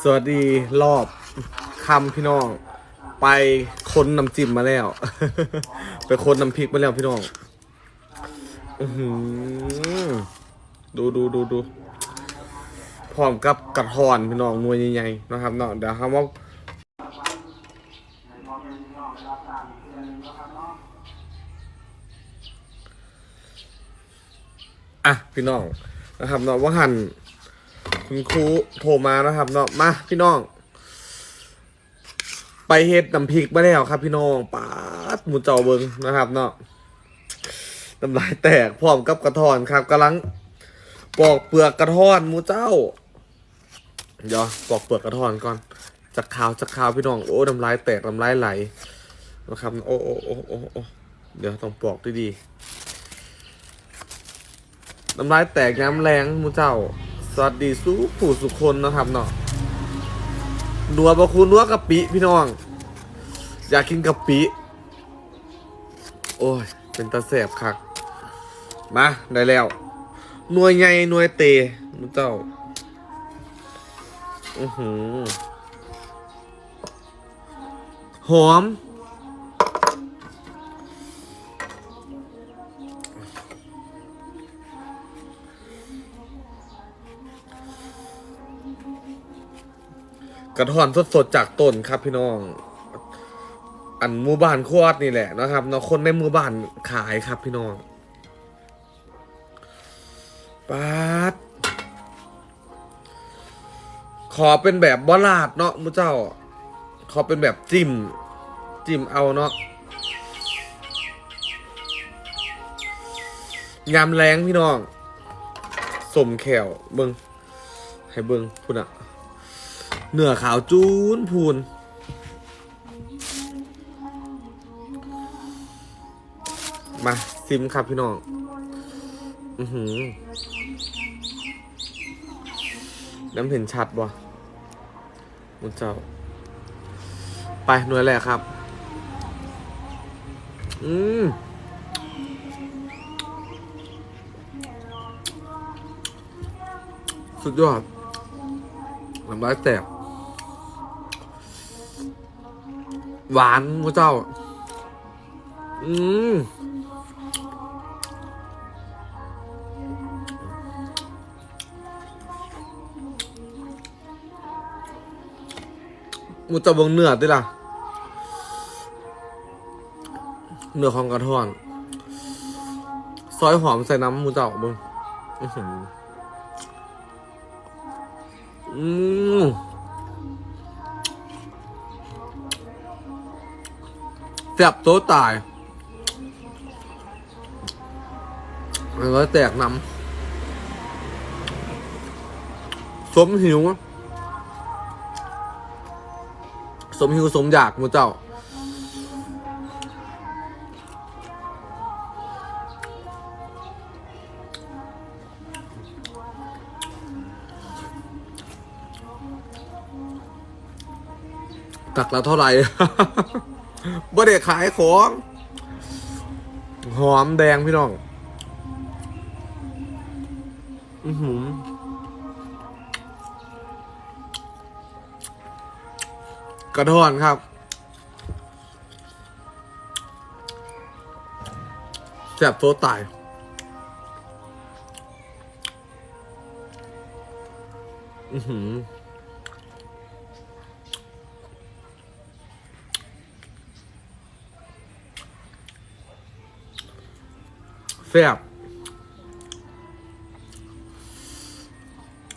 สวัสดีรอบคำพี่น้อง ไปค้นน้ำจิ้มมาแล้ว ไปค้นน้ำพริกมาแล้วพี่น้องออหือดูดูดูดูพร้อมกับกระทอนพี่น้องหนวยใหญ่ๆนะครับเนาะเดี๋ยวคำว่าอะพี่น้องนะครับเนาะว่าหัน คุณครูโทรมานะครับเนาะมาพี่น้อง ไปเฮ็ดน้ำพริกมาแล้วครับ พี่น้องปาดหมูเจ้าเบิงนะครับเนาะน้ำลายแตกพร้อมกับกระทอนครับกำลังปอกเปลือกกระทอนหมูเจ้า เดี๋ยวปอกเปลือกกระทอนก่อนจากขาวจากขาวพี่น้องโอ้น้ำลายแตกน้ำลายไหลนะครับโอ้โอ้โอ้โอ้โอ้เดี๋ยวต้องปอกดีๆน้ำลายแตกย้ำแรงหมูเจ้า สวัสดีสู้ผู้สุคนนะครับเนาะนัวบะคุณนัวกะปิพี่น้อง อยากกินกะปิ โอ้ย เป็นตาแสบคัก มา ได้แล้วหน่วยใหญ่หน่วยเตมุเจ้าอือหือหอม กระท่อนสดๆจากต้นครับพี่น้อง อันหมู่บ้านควดนี่แหละนะครับเนาะคนในหมู่บ้านขายครับพี่น้องปาดขอเป็นแบบบลาดเนาะมูเจ้า ขอเป็นแบบจิ้ม จิ้มเอาเนาะยำแรงพี่น้องสมแขวเบิงให้เบิงพูดอะ เนื้อขาวจูนพูน มา ซิมครับพี่น้อง อือหือน้ำเห็นชัดบ่มุนเจ้า ไปหน่วยแรกครับ อืมสุดยอดน้ำลายแตก หวานมูเจ้า อืมมูเจ้าเบงเนื้อด้วยล่ะ เนื้อของกระท่อน ซอยหอมใส่น้ำมูเจ้าเบิงอื้อหืออืม แสบโตตายมันก็แตกน้ำสมหิว สมหิว สมอยากมูเจ้า ตักแล้วเท่าไหร่ บ่ได้ขายของ หอมแดงพี่น้อง อือหือกระท้อนครับแสบโซตายอือหือ ซ่บ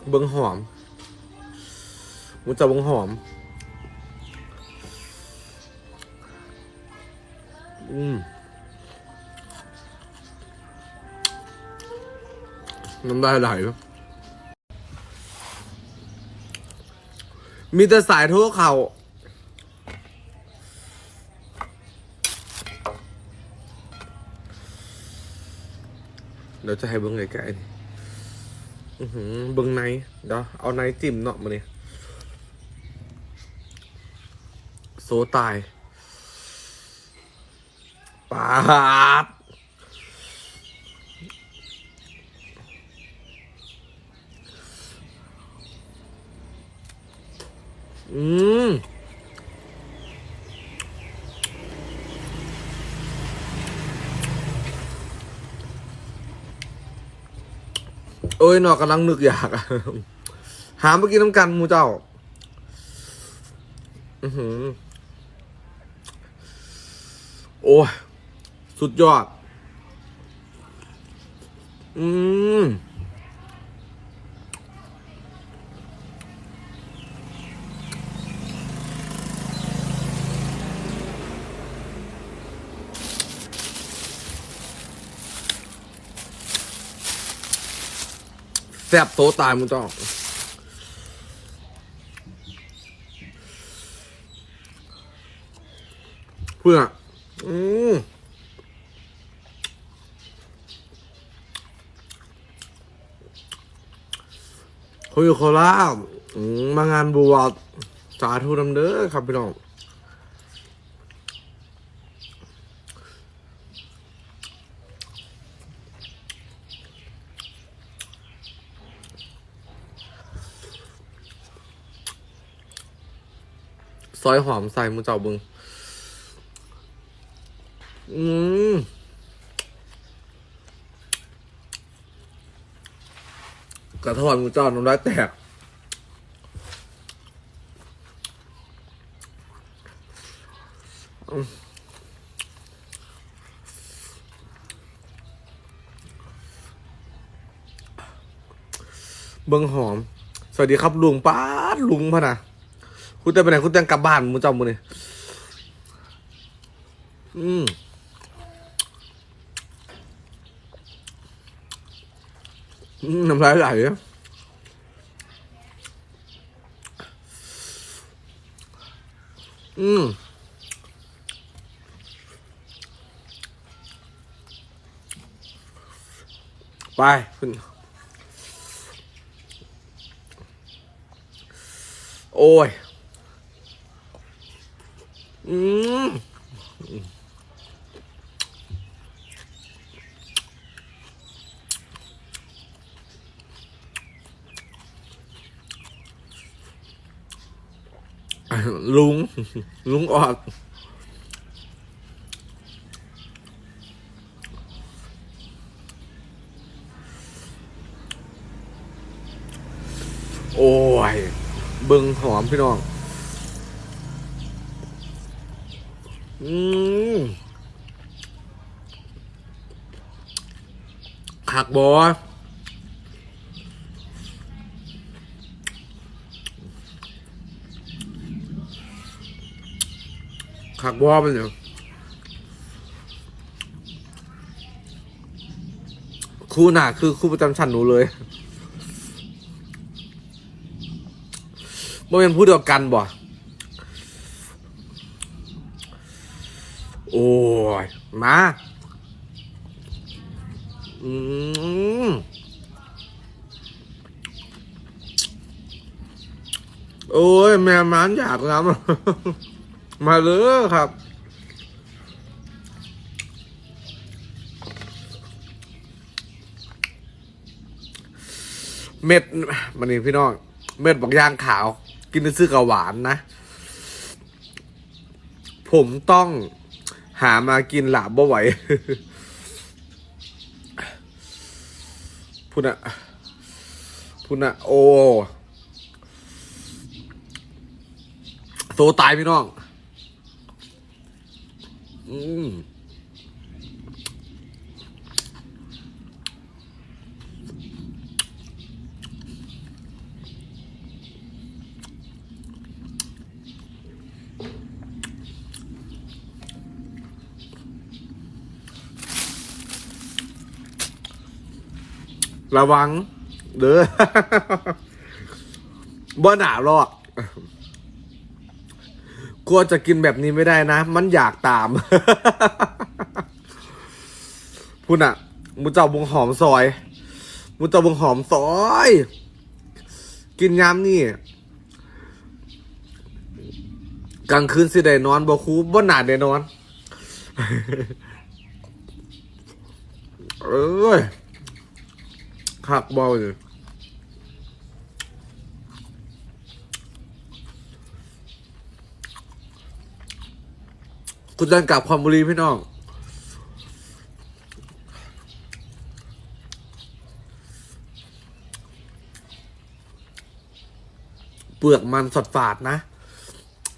เบิ้งหอมมันจะเบิ้งหอม อืมน้ำได้ไหลมีแต่สายทั่วเขา đó cho hai bưng này cái ừ, này uh bưng này đó, ao này tìm nọ mà này số tài. Ba Mmm. Ừ. เอ้ยหนอกกำลังนึกอยากหาเมื่อกี้น้ำกันมูเจ้า อือหือ โอ้ย สุดยอด อืม แซ่บโตตายมึงต้องเพื่ออืมเขาอยู่โคราชมมางานบวชสาธุนำเด้อครับพี่น้อง ซอยหอมใส่มือเจ้าบึง อืมกระทอนมือเจ้าน้ำลายแตก เบิ้งหอม สวัสดีครับลุงป้าดลุงพะนะ คุณเต้นไปไหนคุณเต้นกลับบ้านมึงจำมึงเนี่ยอืมน้ำลายไหลอะอืมไปโอ้ย อืมลุง ลุงออกโอ้ย เบิ่งหอมพี่น้อง อืมขักบอขักบอมันเนี่ยครูน่ะคือครูประจำชั้นหนูเลยบ่เป็นผู้เดียวกันบ่ โอ้ ย มา อืมโอ้ย แม่มันอยากน้ำมาเลยครับ เม็ดมันนี่พี่น้อง เม็ดบอกยางขาว กินซื้อกับหวานนะ ผมต้อง หามากินหลาบบ่ไหวพูนะพูนะโอ้โตตายพี่น้อง อืม ระวัง เด้อบ่หนาหรอกกลัวจะกินแบบนี้ไม่ได้นะ มันอยากตาม พูดน่ะ มูเจ้าบงหอมซอย มูเจ้าบงหอมซอย กินยามนี่ กลางคืนสิได้นอนบ่คูบ่หนาได้นอน เอ้ย คักเบาเลยคุณดันกลับความบุรีพี่น้องเปลือกมันสดฝาดนะ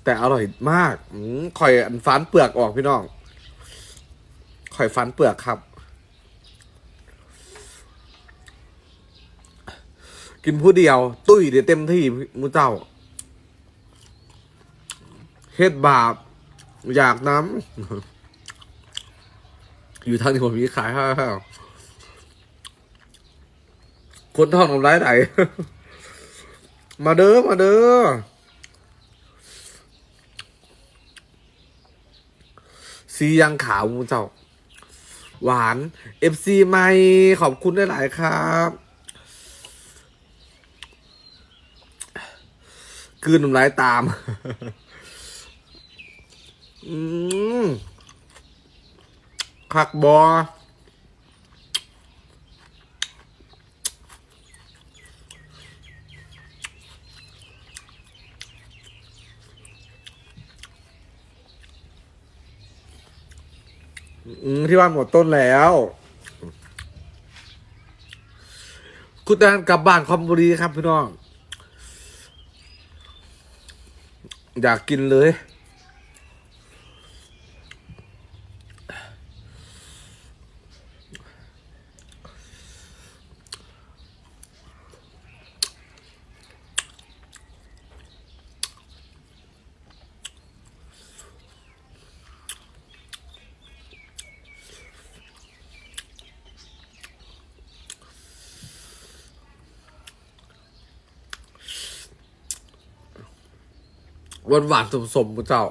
แต่อร่อยมากข่อยฟันเปลือกออกพี่น้องข่อยฟันเปลือกครับ กินผู้เดียว ตุ้ยเดี๋ยวเต็มที่มูเจ้าเฮ็ดบาป อยากน้ำอยู่ทางที่ผมมีขายให้คนท่องทำร้ายไหนมาเด้อมาเด้อสียังขาวมูเจ้า หวาน FC ไม่ขอบคุณได้หลายครับ คืนน้ำลายตาม อืมคักบออืมที่บ้านหมดต้นแล้ว คุณแดนกลับบ้านคอมบุรีครับพี่น้อง อยากกินเลย หวานหวานสมสมๆเจ้า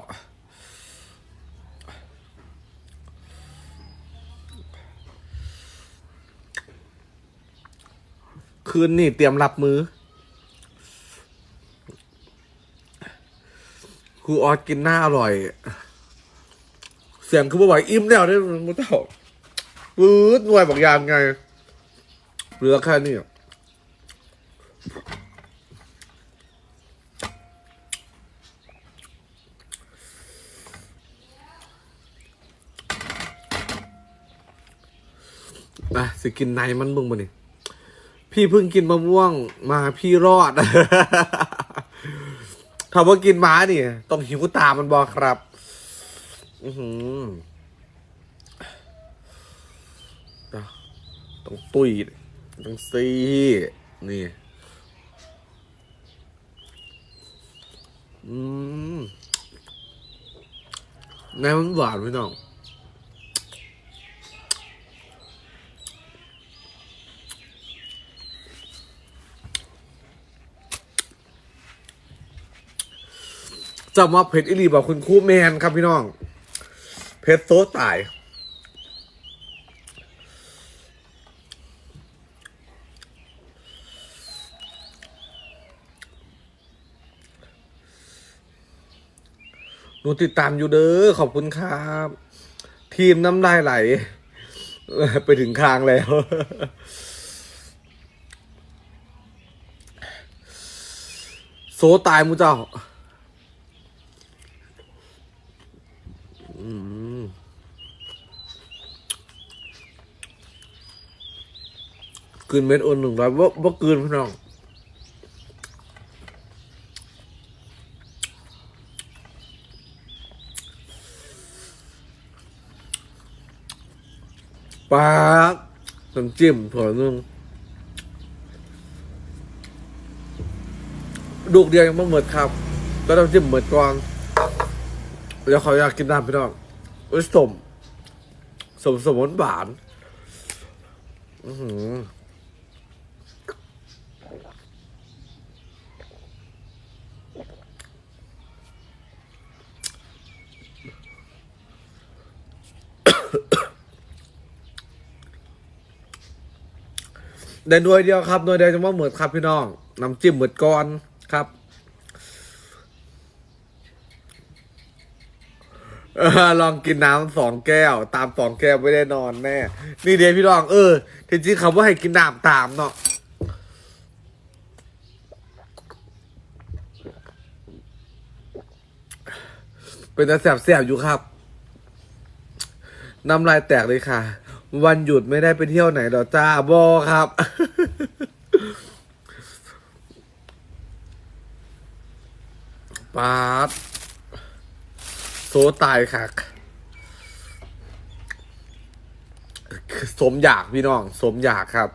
คืนนี่เตรียมรับมือครูออสกินหน้าอร่อย เสียงคือบ่ไหวอิ่มแล้วเนี่ยมุเจ้าปื๊ดหน่วยบอกยามไงเหลือแค่นี้ อะสิกินในมันเบึงบ่นี่พี่เพิ่งกินมะม่วงมาพี่รอดถ้าว่ากินม้านี่ต้องหิวตามันบอครับ อือหือต้องตุยต้องซีนี่ อืมแนมันหวานไหมน้อง จะมาเพชรอิลีบอกคุณครูแมนครับพี่น้อง เพชรโซตาย หนูติดตามอยู่เด้อขอบคุณครับ ทีมน้ำลายไหล ไปถึงคางแล้วโซตายมูเจ้า อืม กลืนเม็ดโอนหนึ่งร้อยว่าว่ากลืนพี่น้องปลาน้ำจิ้มถั่วนึงลูกเดียวยังไม่หมดครับแล้วน้ำจิ้มหมดก่อนเดี๋ยวเขาอยากกินน้ำพี่น้องเอ้ยสมสมสมหวานอือหือ ได้หน่วยเดียวครับหน่วยเดียวจะว่าเหมือนครับพี่น้องน้ำจิ้มเหมือนก้อนครับอลองกินน้ำสองแก้ว ตามสองแก้วไม่ได้นอนแน่ นี่เดียวพี่ลองเออจริงๆคำว่าให้กินน้ำตามเนาะเป็นต่แสบๆอยู่ครับ น้ำลายแตกเลยค่ะ วันหยุดไม่ได้ไปเที่ยวไหนหรอจ้าบอครับ ปาดโซตายค่ะ สมอยากพี่น้อง สมอยากครับ